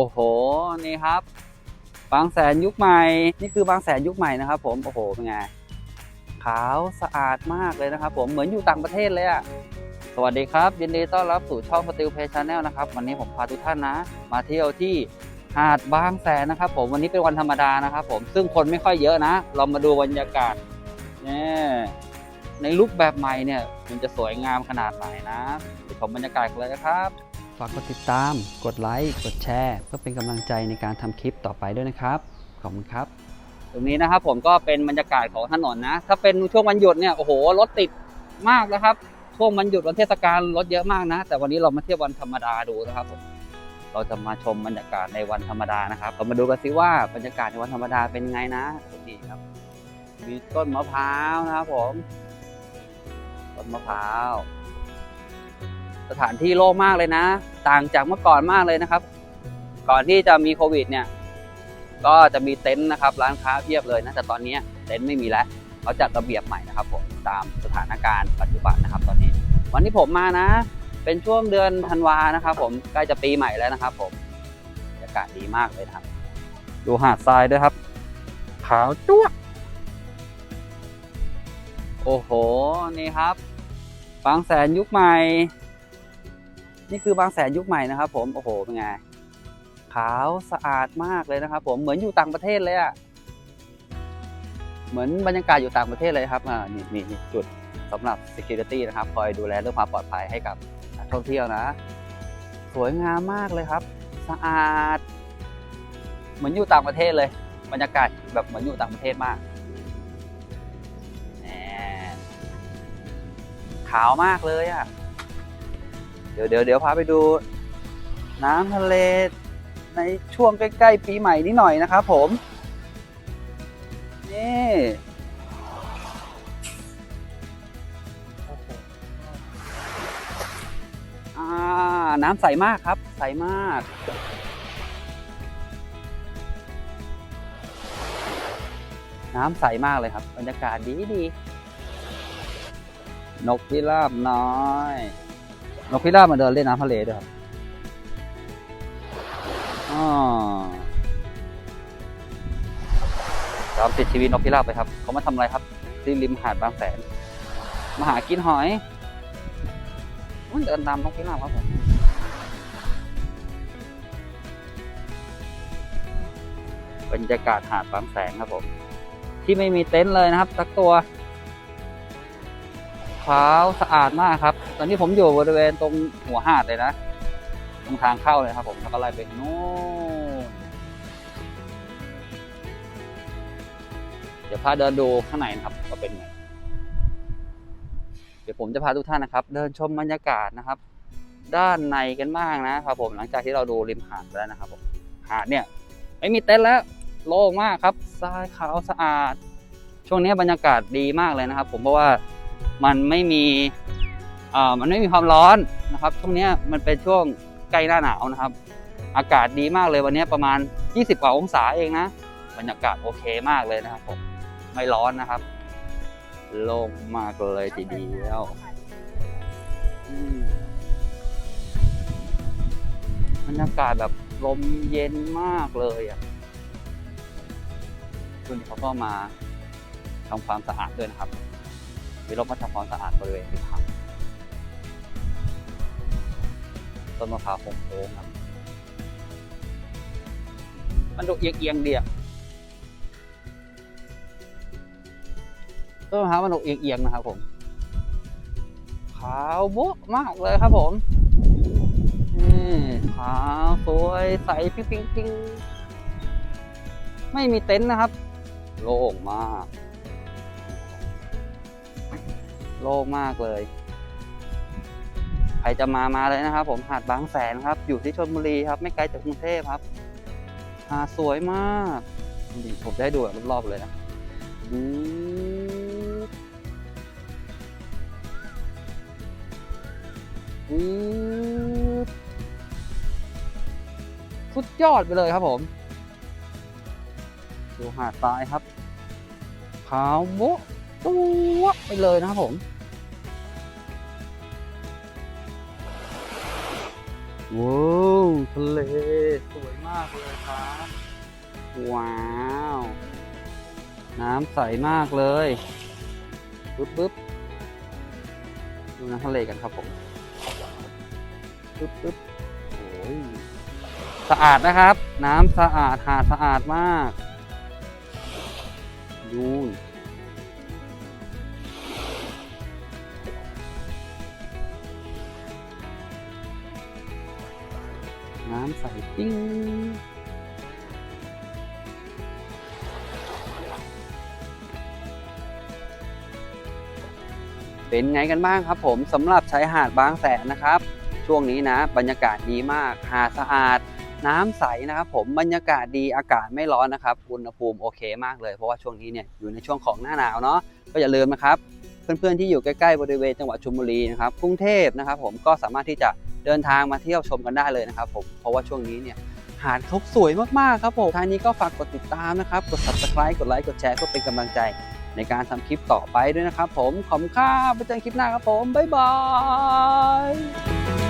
โอ้โห นี่ครับ บางแสนยุคใหม่ นี่คือบางแสนยุคใหม่นะครับผม โอ้โห เป็นไง ขาวสะอาดมากเลยนะครับผม เหมือนอยู่ต่างประเทศเลยอะสวัสดีครับ ยินดีต้อนรับสู่ช่อง Steel Play Channel นะครับ วันนี้ผมพาทุกท่านนะ มาเที่ยวที่หาดบางแสนนะครับผม วันนี้เป็นวันธรรมดานะครับผม ซึ่งคนไม่ค่อยเยอะนะ เรามาดูบรรยากาศเนี่ยในรูปแบบใหม่เนี่ย มันจะสวยงามขนาดไหนนะไปชมบรรยากาศกันเลยนะครับ ฝากกดติดตาม กดไลค์ กดแชร์ เพื่อเป็นกำลังใจในการทำคลิปต่อไปด้วยนะครับ ขอบคุณครับ ตรงนี้นะครับผมก็เป็นบรรยากาศของถนนนะ ถ้าเป็นช่วงวันหยุดเนี่ย โอ้โห รถติดมากนะครับ ช่วงวันหยุดวันเทศกาลรถเยอะมากนะ แต่วันนี้เรามาเที่ยววันธรรมดาดูนะครับผม เราจะมาชมบรรยากาศในวันธรรมดานะครับ เรามาดูกันสิว่าบรรยากาศในวันธรรมดาเป็นไงนะนี่ครับ มีต้นมะพร้าวนะครับผม ต้นมะพร้าว สถานที่โล่งมากเลยนะ ต่างจากเมื่อก่อนมากเลยนะครับ ก่อนที่จะมีโควิดเนี่ย ก็จะมีเต็นท์นะครับ ร้านค้าเพียบเลยนะแต่ตอนนี้เต็นท์ไม่มีแล้วเขาจัดระเบียบใหม่นะครับผมตามสถานการณ์ปัจจุบันนะครับ ตอนนี้ วันที่ผมมานะ เป็นช่วงเดือนธันวานะครับ ผมใกล้จะปีใหม่แล้วนะครับ ผมบรรยากาศดีมากเลยครับ ดูหาดทรายด้วยครับขาวจ้วกโอ้โห นี่ครับ บางแสนยุคใหม่ นี่คือบางแสนยุคใหม่นะครับผม โอ้โห เป็นไง ขาวสะอาดมากเลยนะครับผม เหมือนอยู่ต่างประเทศเลยอะเหมือนบรรยากาศอยู่ต่างประเทศเลยครับ อ่า นี่นี่จุดสำหรับ security นะครับ คอยดูแลเรื่องความปลอดภัยให้กับนักท่องเที่ยวนะ สวยงามมากเลยครับ สะอาด เหมือนอยู่ต่างประเทศเลย บรรยากาศแบบเหมือนอยู่ต่างประเทศมาก ขาวมากเลยอะ่ะ ดี๋ยวเดี๋ยวเดี๋ยวพาไปดู น้ำทะเลในช่วงใกล้ ๆ ปีใหม่นิดหน่อยนะครับผม นี่น้ำใสมากครับ ใสมาก น้ำใสมากเลยครับ บรรยากาศดีดี นกพิราบน้อย นกพิราบมาเดินเล่นน้ำทะเลด้วยครับอ๋อตามติดชีวิตนกพิราบไปครับ เขามาทำอะไรครับ ที่ริมหาดบางแสน มาหากินหอย มันเดินตามนกพิราบครับผมบรรยากาศหาดบางแสนครับผม ที่ไม่มีเต็นท์เลยนะครับสักตัว ขาวสะอาดมากครับ ตอนนี้ผมอยู่บริเวณตรงหัวหาดเลยนะ ตรงทางเข้าเลยครับผมแล้วก็ไล่ไปนู่นเดี๋ยวพาเดินดูข้างในนะครับว่าเป็นไงเดี๋ยวผมจะพาทุกท่านนะครับ เดินชมบรรยากาศนะครับ ด้านในกันบ้างนะครับผมหลังจากที่เราดูริมหาดแล้วนะครับผมหาดเนี่ย ไม่มีเต็นท์แล้วโล่งมากครับทรายขาวสะอาด ช่วงนี้บรรยากาศดีมากเลยนะครับ ผมเพราะว่า มันไม่มีมันไม่มีความร้อนนะครับ ช่วงนี้มันเป็นช่วงใกล้หน้าหนาวนะครับ อากาศดีมากเลยวันนี้ประมาณ 20 กว่าองศาเองนะ บรรยากาศโอเคมากเลยนะครับผมไม่ร้อนนะครับ โล่งมากเลยทีเดียวอืมบรรยากาศแบบลมเย็นมากเลยอะช่วงนี้เขาก็มาทำความสะอาดด้วยนะครับ มีรถมาทำความสะอาดบริเวณริมหาดต้นมะพร้าวโค้งๆครับ มันดูเอียงๆเดียต้นมะพร้าวมันดูเอียงๆนะครับผม ขาวโบ๊ะมากเลยครับผมนี่ขาวสวยใสปิ๊งปิ๊งปิ๊งไม่มีเต็นท์นะครับ โล่งมาก ล่งมากเลย ใครจะมามาเลยนะครับ ผมหาดบางแสนครับ อยู่ที่ชลบุรีครับ ไม่ไกลจากกรุงเทพครับ หาดสวยมากนี่ผมจะให้ดูแบบรอบๆเลยนะดูสุดยอดไปเลยครับผม ดูหาดทรายครับ ขาวโบ๊ะตัวไปเลยนะครับผม ว้าวทะเลสวยมมากเลยครับ ว้าว น้ำใสมากเลยปึ๊บปึ๊บดูน้ำทะเลกันครับผมปึ๊บปึ๊บโอ้ยสะอาดนะครับ น้ำสะอาดหาดสะอาดมากดู น้ำใสปิ้งเป็นไงกันบ้างครับผมสำหรับชายหาดบางแสนนะครับ ช่วงนี้นะ บรรยากาศดีมากหาดสะอาด น้ำใสนะครับผมบรรยากาศดีอากาศไม่ร้อนนะครับ อุณหภูมิโอเคมากเลยเพราะว่าช่วงนี้เนี่ยอยู่ในช่วงของหน้าหนาวเนาะก็อย่าลืมนะครับ เพื่อนๆที่อยู่ใกล้ๆบริเวณจังหวัดชลบุรีนะครับกรุงเทพนะครับ ผมก็สามารถที่จะ เดินทางมาเที่ยวชมกันได้เลยนะครับผมเพราะว่าช่วงนี้เนี่ยหาดเขาสวยมากๆครับผมท้ายนี้ก็ฝากกดติดตามนะครับ กด subscribe กดไลค์กดแชร์เพื่อเป็นกำลังใจในการทำคลิปต่อไปด้วยนะครับผมขอบคุณครับไปเจอกันคลิปหน้าครับผม บ๊ายบาย